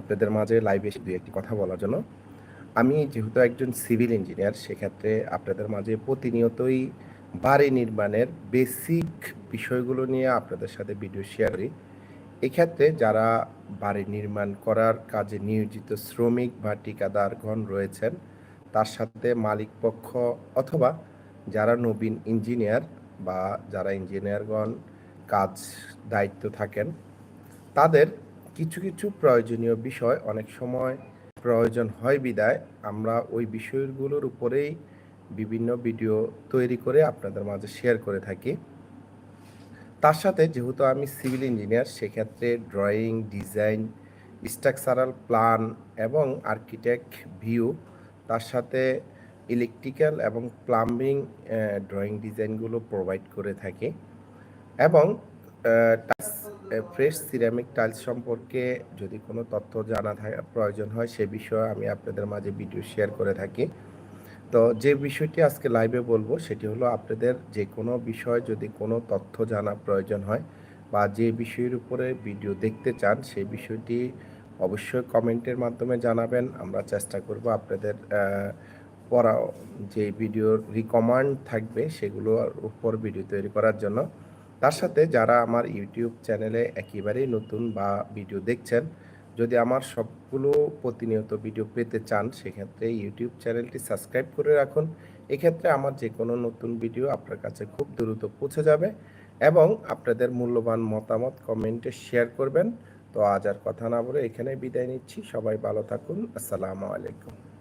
আপনাদের মাঝে লাইভে এসে দুই একটি কথা বলার জন্য। আমি যেহেতু একজন সিভিল ইঞ্জিনিয়ার সেক্ষেত্রে আপনাদের মাঝে প্রতিনিয়তই বাড়ি নির্মাণের বেসিক বিষয়গুলো নিয়ে আপনাদের সাথে ভিডিও শেয়ার করি। এক্ষেত্রে যারা বাড়ি নির্মাণ করার কাজে নিয়োজিত শ্রমিক বা ঠিকাদারগণ রয়েছেন, তার সাথে মালিক পক্ষ অথবা যারা নবীন ইঞ্জিনিয়ার বা যারা ইঞ্জিনিয়ারগণ কাজ দায়িত্ব থাকেন, তাদের কিছু কিছু প্রয়োজনীয় বিষয়, অনেক সময় প্রয়োজন হয় বিদায়। আমরা ওই বিষয়গুলোর উপরেই বিভিন্ন ভিডিও তৈরি করে আপনাদের মাঝে শেয়ার করে থাকি। তার সাথে যেহেতু আমি সিভিল ইঞ্জিনিয়ার সেক্ষেত্রে ড্রয়িং ডিজাইন স্ট্রাকচারাল প্ল্যান এবং আর্কিটেক্ট ভিউ তার সাথে ইলেকট্রিক্যাল এবং প্লাম্বিং ড্রয়িং ডিজাইনগুলো প্রোভাইড করে থাকি। এবং ফ্রেশ সিরামিক টাইলস সম্পর্কে যদি কোনো তথ্য জানা প্রয়োজন হয়, সে বিষয়ে আমি আপনাদের মাঝে ভিডিও শেয়ার করে থাকি। তো যে বিষয়টি আজকে লাইভে বলব, সেটি হলো আপনাদের যে কোনো বিষয় যদি কোনো তথ্য জানা প্রয়োজন হয় বা যে বিষয়ের উপরে ভিডিও দেখতে চান সেই বিষয়টি অবশ্যই কমেন্টের মাধ্যমে জানাবেন। আমরা চেষ্টা করব আপনাদের পড়া যে ভিডিওর রিকমান্ড থাকবে, সেগুলোর উপর ভিডিও তৈরি করার জন্য। তার সাথে যারা আমার ইউটিউব চ্যানেলে একেবারেই নতুন বা ভিডিও দেখছেন, যদি আমার সবগুলো প্রতিনিয়ত ভিডিও পেতে চান, সেক্ষেত্রে ইউটিউব চ্যানেলটি সাবস্ক্রাইব করে রাখুন। এক্ষেত্রে আমার যে কোনো নতুন ভিডিও আপনার কাছে খুব দ্রুত পৌঁছে যাবে এবং আপনাদের মূল্যবান মতামত কমেন্টে শেয়ার করবেন। তো আজ আর কথা না বলে এখানে বিদায় নিচ্ছি। সবাই ভালো থাকুন। আসসালামু আলাইকুম।